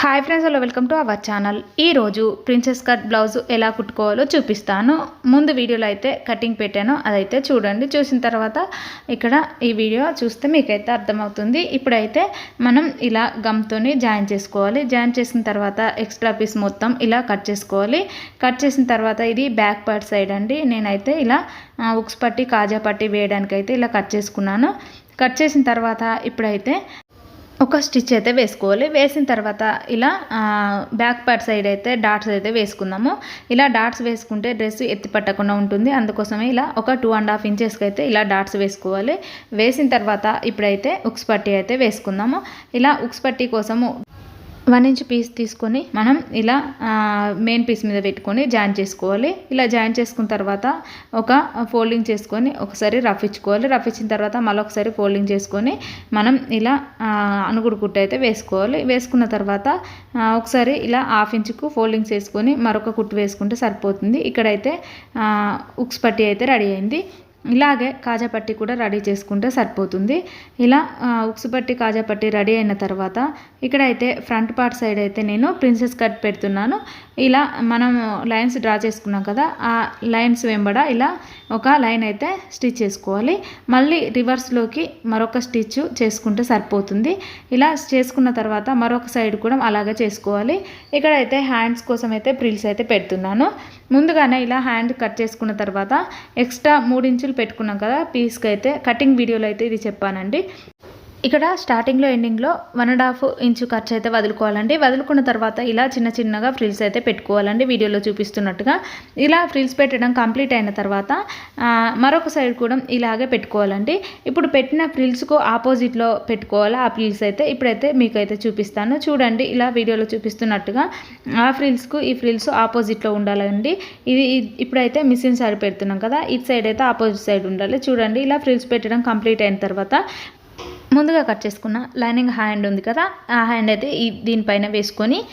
Hi friends hello welcome to our channel ఈరోజు princess cut blouse ఎలా కుట్టుకోవాలో చూపిస్తాను. ముందు వీడియోలో అయితే కటింగ్ పెట్టాను అదైతే చూడండి. చూసిన తర్వాత ఇక్కడ ఈ వీడియో చూస్తే మీకైతే అర్థమవుతుంది. ఇప్పుడైతే మనం ఇలా గమ్తోని జాయిన్ చేసుకోవాలి. జాయిన్ చేసిన తర్వాత ఎక్స్ట్రా పీస్ మొత్తం ఇలా కట్ చేసుకోవాలి. కట్ చేసిన తర్వాత ఇది బ్యాక్ పార్ట్ సైడ్ అండి. నేనైతే ఇలా ఉక్స్ పట్టి కాజా పట్టి వేయడానికైతే ఇలా కట్ చేసుకున్నాను. కట్ చేసిన తర్వాత ఇప్పుడైతే ఒక స్టిచ్ అయితే వేసుకోవాలి. వేసిన తర్వాత ఇలా బ్యాక్ పార్ట్ సైడ్ అయితే డాట్స్ అయితే వేసుకుందాము. ఇలా డాట్స్ వేసుకుంటే డ్రెస్ ఎత్తి పట్టకుండా ఉంటుంది. అందుకోసమే ఇలా ఒక టూ అండ్ హాఫ్ ఇంచెస్కి అయితే ఇలా డాట్స్ వేసుకోవాలి. వేసిన తర్వాత ఇప్పుడైతే ఉక్స్ పట్టీ అయితే వేసుకుందాము. ఇలా ఉక్స్ పట్టీ కోసము వన్ ఇంచ్ పీస్ తీసుకొని మనం ఇలా మెయిన్ పీస్ మీద పెట్టుకొని జాయిన్ చేసుకోవాలి. ఇలా జాయిన్ చేసుకున్న తర్వాత ఒక ఫోల్డింగ్ చేసుకొని ఒకసారి రఫ్ ఇచ్చుకోవాలి. రఫ్ ఇచ్చిన తర్వాత మళ్ళీ ఒకసారి ఫోల్డింగ్ చేసుకొని మనం ఇలా అనుగుడు కుట్టు అయితే వేసుకోవాలి. వేసుకున్న తర్వాత ఒకసారి ఇలా హాఫ్ ఇంచుకు ఫోల్డింగ్ చేసుకొని మరొక కుట్టు వేసుకుంటే సరిపోతుంది. ఇక్కడైతే ఉక్స్ పట్టి అయితే రెడీ అయింది. ఇలాగే కాజా పట్టి కూడా రెడీ చేసుకుంటే సరిపోతుంది. ఇలా ఉక్సుపట్టి కాజాపట్టి పట్టి రెడీ అయిన తర్వాత ఇక్కడైతే ఫ్రంట్ పార్ట్ సైడ్ అయితే నేను ప్రిన్సెస్ కట్ పెడుతున్నాను. ఇలా మనం లైన్స్ డ్రా చేసుకున్నాం కదా ఆ లైన్స్ వెంబడ ఇలా ఒక లైన్ అయితే స్టిచ్ చేసుకోవాలి. మళ్ళీ రివర్స్లోకి మరొక స్టిచ్ చేసుకుంటే సరిపోతుంది. ఇలా చేసుకున్న తర్వాత మరొక సైడ్ కూడా అలాగే చేసుకోవాలి. ఇక్కడైతే హ్యాండ్స్ కోసం అయితే ప్రిల్స్ అయితే పెడుతున్నాను. ముందుగానే ఇలా హ్యాండ్ కట్ చేసుకున్న తర్వాత ఎక్స్ట్రా మూడు ఇంచులు పెట్టుకున్నాం కదా పీస్కి అయితే కటింగ్ వీడియోలో అయితే ఇది చెప్పానండి. ఇక్కడ స్టార్టింగ్లో ఎండింగ్లో వన్ అండ్ హాఫ్ ఇంచు ఖర్చు అయితే వదులుకోవాలండి. వదులుకున్న తర్వాత ఇలా చిన్న చిన్నగా ఫ్రిల్స్ అయితే పెట్టుకోవాలండి. వీడియోలో చూపిస్తున్నట్టుగా ఇలా ఫ్రిల్స్ పెట్టడం కంప్లీట్ అయిన తర్వాత మరొక సైడ్ కూడా ఇలాగే పెట్టుకోవాలండి. ఇప్పుడు పెట్టిన ఫ్రిల్స్కు ఆపోజిట్లో పెట్టుకోవాలి? ఆ ఫ్రిల్స్ అయితే ఇప్పుడైతే మీకైతే చూపిస్తాను. చూడండి ఇలా వీడియోలో చూపిస్తున్నట్టుగా ఆ ఫ్రిల్స్కు ఈ ఫ్రిల్స్ ఆపోజిట్లో ఉండాలండి. ఇది ఇది- ఇప్పుడైతే మిషన్ సైడ్ పెడుతున్నాం కదా ఇటు సైడ్ అయితే ఆపోజిట్ సైడ్ ఉండాలి. చూడండి ఇలా ఫ్రిల్స్ పెట్టడం కంప్లీట్ అయిన తర్వాత ముందుగా కట్ చేసుకున్న లైనింగ్ హ్యాండ్ ఉంది కదా ఆ హ్యాండ్ అయితే ఈ దీనిపైన వేసుకొని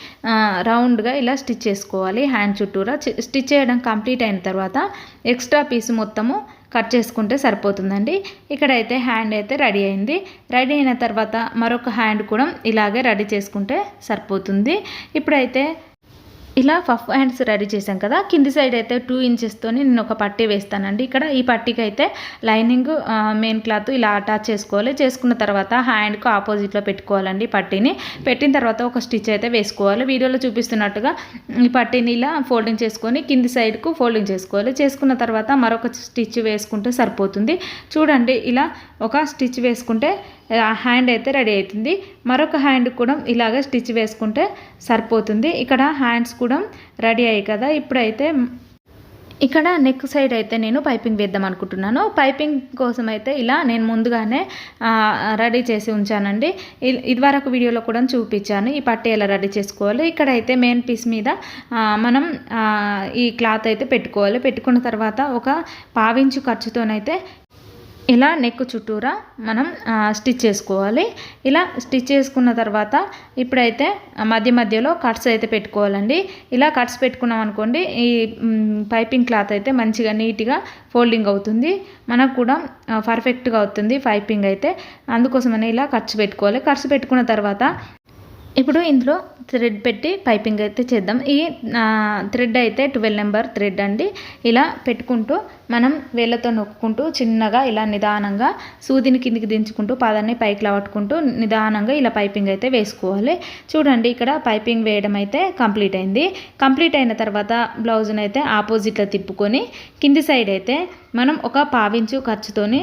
రౌండ్గా ఇలా స్టిచ్ చేసుకోవాలి. హ్యాండ్ చుట్టూరా చి- స్టిచ్ చేయడం కంప్లీట్ అయిన తర్వాత ఎక్స్ట్రా పీస్ మొత్తము కట్ చేసుకుంటే సరిపోతుందండి. ఇక్కడైతే హ్యాండ్ అయితే రెడీ అయింది. రెడీ అయిన తర్వాత మరొక హ్యాండ్ కూడా ఇలాగే రెడీ చేసుకుంటే సరిపోతుంది. ఇప్పుడైతే ఇలా ఫఫ్ హ్యాండ్స్ రెడీ చేశాం కదా. కింది సైడ్ అయితే టూ ఇంచెస్తో నేను ఒక పట్టీ వేస్తానండి. ఇక్కడ ఈ పట్టీకి అయితే లైనింగ్ మెయిన్ క్లాత్ ఇలా అటాచ్ చేసుకోవాలి. చేసుకున్న తర్వాత హ్యాండ్కు ఆపోజిట్లో పెట్టుకోవాలండి పట్టీని. పెట్టిన తర్వాత ఒక స్టిచ్ అయితే వేసుకోవాలి. వీడియోలో చూపిస్తున్నట్టుగా ఈ పట్టీని ఇలా ఫోల్డింగ్ చేసుకొని కింది సైడ్కు ఫోల్డింగ్ చేసుకోవాలి. చేసుకున్న తర్వాత మరొక స్టిచ్ వేసుకుంటే సరిపోతుంది. చూడండి ఇలా ఒక స్టిచ్ వేసుకుంటే హ్యాండ్ అయితే రెడీ అవుతుంది. మరొక హ్యాండ్ కూడా ఇలాగ స్టిచ్ వేసుకుంటే సరిపోతుంది. ఇక్కడ హ్యాండ్స్ కూడా రెడీ అయ్యాయి కదా. ఇప్పుడైతే ఇక్కడ నెక్ సైడ్ అయితే నేను పైపింగ్ వేద్దాం అనుకుంటున్నాను. పైపింగ్ కోసం అయితే ఇలా నేను ముందుగానే రెడీ చేసి ఉంచానండి. ఇదివరకు వీడియోలో కూడా చూపించాను. ఈ పట్టీ ఎలా రెడీ చేసుకోవాలి? ఇక్కడ అయితే మెయిన్ పీస్ మీద మనం ఈ క్లాత్ అయితే పెట్టుకోవాలి. పెట్టుకున్న తర్వాత ఒక పావించు ఖర్చుతోనైతే ఇలా నెక్ చుట్టూరా మనం స్టిచ్ చేసుకోవాలి. ఇలా స్టిచ్ చేసుకున్న తర్వాత ఇప్పుడైతే మధ్య మధ్యలో కట్స్ అయితే పెట్టుకోవాలండి. ఇలా కట్స్ పెట్టుకున్నాం అనుకోండి ఈ పైపింగ్ క్లాత్ అయితే మంచిగా నీట్గా ఫోల్డింగ్ అవుతుంది. మనకు కూడా పర్ఫెక్ట్గా అవుతుంది పైపింగ్ అయితే. అందుకోసమని ఇలా ఖర్చు పెట్టుకోవాలి. ఖర్చు పెట్టుకున్న తర్వాత ఇప్పుడు ఇందులో థ్రెడ్ పెట్టి పైపింగ్ అయితే చేద్దాం. ఈ థ్రెడ్ అయితే ట్వెల్వ్ నెంబర్ థ్రెడ్ అండి. ఇలా పెట్టుకుంటూ మనం వేళ్ళతో నొక్కుంటూ చిన్నగా ఇలా నిదానంగా సూదిని కిందికి దించుకుంటూ పాదాన్ని పైకి లవట్టుకుంటూ నిదానంగా ఇలా పైపింగ్ అయితే వేసుకోవాలి. చూడండి ఇక్కడ పైపింగ్ వేయడం అయితే కంప్లీట్ అయింది. కంప్లీట్ అయిన తర్వాత బ్లౌజ్ని అయితే ఆపోజిట్లో తిప్పుకొని కింది సైడ్ అయితే మనం ఒక పావించు ఖర్చుతోని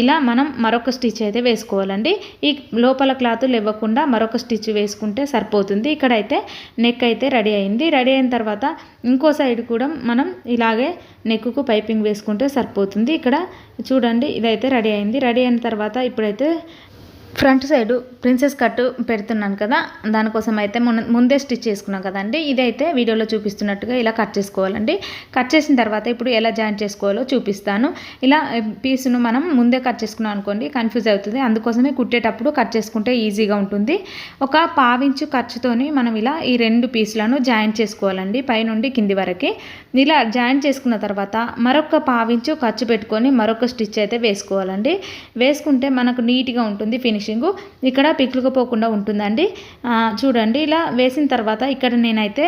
ఇలా మనం మరొక స్టిచ్ అయితే వేసుకోవాలండి. ఈ లోపల క్లాత్ ఇవ్వకుండా మరొక స్టిచ్ వేసుకుంటే సరిపోతుంది. ఇక్కడైతే నెక్ అయితే రెడీ అయింది. రెడీ అయిన తర్వాత ఇంకో సైడ్ కూడా మనం ఇలాగే నెక్కు పైపింగ్ వేసుకుంటే సరిపోతుంది. ఇక్కడ చూడండి ఇదైతే రెడీ అయింది. రెడీ అయిన తర్వాత ఇప్పుడైతే ఫ్రంట్ సైడ్ ప్రిన్సెస్ కట్ పెడుతున్నాను కదా దానికోసం అయితే ముందే స్టిచ్ చేసుకున్నాం కదండి. ఇదైతే వీడియోలో చూపిస్తున్నట్టుగా ఇలా కట్ చేసుకోవాలండి. కట్ చేసిన తర్వాత ఇప్పుడు ఎలా జాయిన్ చేసుకోవాలో చూపిస్తాను. ఇలా పీస్ను మనం ముందే కట్ చేసుకున్నాం అనుకోండి కన్ఫ్యూజ్ అవుతుంది. అందుకోసమే కుట్టేటప్పుడు కట్ చేసుకుంటే ఈజీగా ఉంటుంది. ఒక పావించు ఖర్చుతోని మనం ఇలా ఈ రెండు పీసులను జాయిన్ చేసుకోవాలండి పైనుండి కింది వరకు. ఇలా జాయిన్ చేసుకున్న తర్వాత మరొక పావించు ఖర్చు పెట్టుకొని మరొక స్టిచ్ అయితే వేసుకోవాలండి. వేసుకుంటే మనకు నీట్గా ఉంటుంది ఫినిషింగ్ ఫినిషింగ్. ఇక్కడ పిక్కులుకుపోకుండా ఉంటుందండి. చూడండి ఇలా వేసిన తర్వాత ఇక్కడ నేనైతే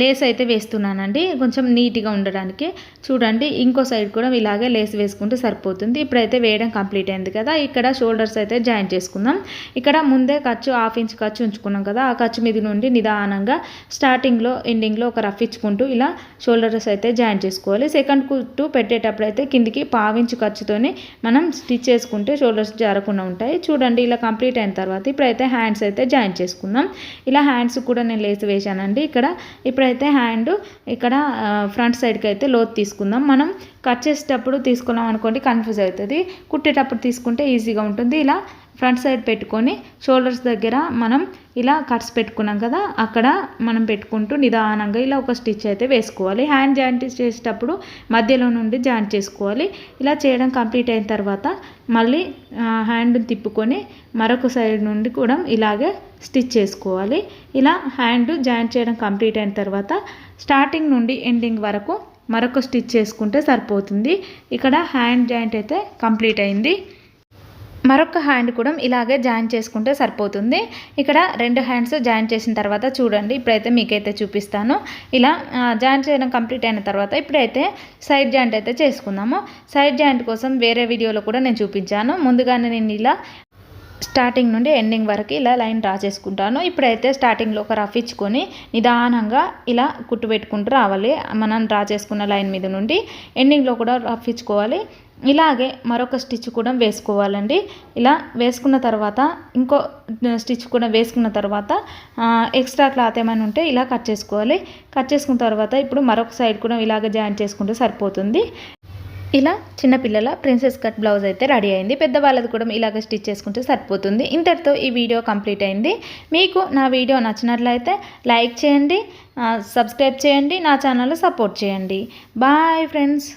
లేస్ అయితే వేస్తున్నానండి. కొంచెం నీట్గా ఉండడానికి. చూడండి ఇంకో సైడ్ కూడా ఇలాగే లేస్ వేసుకుంటే సరిపోతుంది. ఇప్పుడైతే వేయడం కంప్లీట్ అయింది కదా. ఇక్కడ షోల్డర్స్ అయితే జాయిన్ చేసుకుందాం. ఇక్కడ ముందే ఖర్చు హాఫ్ ఇంచ్ ఖర్చు ఉంచుకున్నాం కదా. ఆ ఖర్చు మీద నుండి నిదానంగా స్టార్టింగ్లో ఎండింగ్లో ఒక రఫ్ ఇచ్చుకుంటూ ఇలా షోల్డర్స్ అయితే జాయిన్ చేసుకోవాలి. సెకండ్ కుట్టు పెట్టేటప్పుడు అయితే కిందికి పావించు ఖర్చుతోనే మనం స్టిచ్ చేసుకుంటే షోల్డర్స్ జారకుండా ఉంటాయి. చూడండి ఇలా కంప్లీట్ అయిన తర్వాత ఇప్పుడైతే హ్యాండ్స్ అయితే జాయిన్ చేసుకుందాం. ఇలా హ్యాండ్స్ కూడా నేను లేసి వేశానండి. ఇక్కడ ఇప్పుడైతే హ్యాండ్ ఇక్కడ ఫ్రంట్ సైడ్కి అయితే లోతు తీసుకుందాం. మనం కట్ చేసేటప్పుడు తీసుకున్నాం అనుకోండి కన్ఫ్యూజ్ అవుతుంది. కుట్టేటప్పుడు తీసుకుంటే ఈజీగా ఉంటుంది. ఇలా ఫ్రంట్ సైడ్ పెట్టుకొని షోల్డర్స్ దగ్గర మనం ఇలా కట్స్ పెట్టుకున్నాం కదా అక్కడ మనం పెట్టుకుంటూ నిదానంగా ఇలా ఒక స్టిచ్ అయితే వేసుకోవాలి. హ్యాండ్ జాయింట్ చేసేటప్పుడు మధ్యలో నుండి జాయింట్ చేసుకోవాలి. ఇలా చేయడం కంప్లీట్ అయిన తర్వాత మళ్ళీ హ్యాండ్ తిప్పుకొని మరొక సైడ్ నుండి కూడా ఇలాగే స్టిచ్ చేసుకోవాలి. ఇలా హ్యాండ్ జాయింట్ చేయడం కంప్లీట్ అయిన తర్వాత స్టార్టింగ్ నుండి ఎండింగ్ వరకు మరొక స్టిచ్ చేసుకుంటే సరిపోతుంది. ఇక్కడ హ్యాండ్ జాయింట్ అయితే కంప్లీట్ అయింది. మరొక హ్యాండ్ కూడా ఇలాగే జాయిన్ చేసుకుంటే సరిపోతుంది. ఇక్కడ రెండు హ్యాండ్స్ జాయిన్ చేసిన తర్వాత చూడండి ఇప్పుడైతే మీకైతే చూపిస్తాను. ఇలా జాయిన్ చేయడం కంప్లీట్ అయిన తర్వాత ఇప్పుడైతే సైడ్ జాయింట్ అయితే చేసుకుందాము. సైడ్ జాయింట్ కోసం వేరే వీడియోలో కూడా నేను చూపించాను. ముందుగానే నేను ఇలా స్టార్టింగ్ నుండి ఎండింగ్ వరకు ఇలా లైన్ డ్రా చేసుకుంటాను. ఇప్పుడైతే స్టార్టింగ్లో ఒక రఫ్ ఇచ్చుకొని నిదానంగా ఇలా కుట్టు పెట్టుకుంటూ రావాలి. మనం డ్రా చేసుకున్న లైన్ మీద నుండి ఎండింగ్లో కూడా రఫ్ ఇచ్చుకోవాలి. ఇలాగే మరొక స్టిచ్ కూడా వేసుకోవాలండి. ఇలా వేసుకున్న తర్వాత ఇంకో స్టిచ్ కూడా వేసుకున్న తర్వాత ఎక్స్ట్రా క్లాత్ ఏమైనా ఉంటే ఇలా కట్ చేసుకోవాలి. కట్ చేసుకున్న తర్వాత ఇప్పుడు మరొక సైడ్ కూడా ఇలాగే జాయిన్ చేసుకుంటే సరిపోతుంది. ఇలా చిన్నపిల్లల ప్రిన్సెస్ కట్ బ్లౌజ్ అయితే రెడీ అయింది. పెద్దవాళ్ళది కూడా ఇలాగ స్టిచ్ చేసుకుంటే సరిపోతుంది. ఇంతటితో ఈ వీడియో కంప్లీట్ అయింది. మీకు నా వీడియో నచ్చినట్లయితే లైక్ చేయండి సబ్స్క్రైబ్ చేయండి నా ఛానల్ సపోర్ట్ చేయండి. Bye friends.